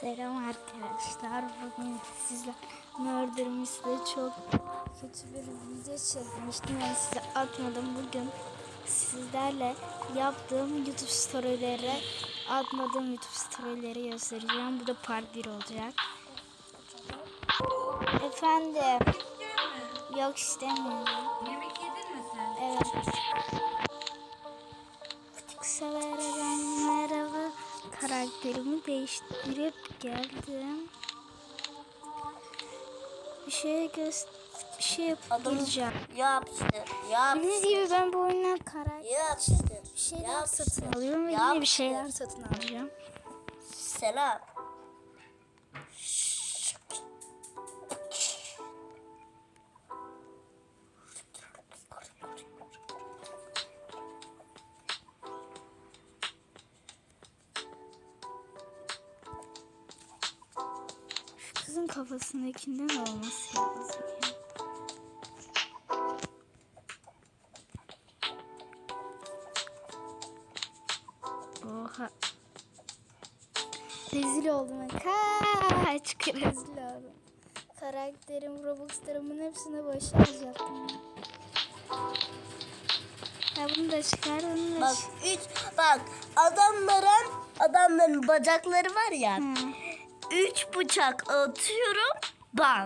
Selam arkadaşlar. Bugün sizler Murder Mystery çok kötü bir video çekmiştim. Ben size atmadım. Bugün sizlerle yaptığım YouTube storyleri atmadığım YouTube storyleri göstereceğim. Bu da part 1 olacak. Efendim. Yok istemiyorum. Yemek yedin mi sen? Evet. Karakterimi değiştirip geldim. Bir şey göster bir şey yapacağım. Yapıştır. Yap. Bildiğiniz gibi ben bu oyundan karakter Yapıştır. bir şeyler Yapıştır. satın alıyorum ve yine bir şeyler satın alacağım. Selam. Kızın kafasındakinden olması lazım. Oha. Rezil oldum ben. Kaç rezil oldum. Karakterim, Robux'larımın hepsini boşa harcattım. Ya bunu da çıkar, bunu da Bak üç bak adamların adamların bacakları var ya. Hı. Üç bıçak atıyorum. Bam.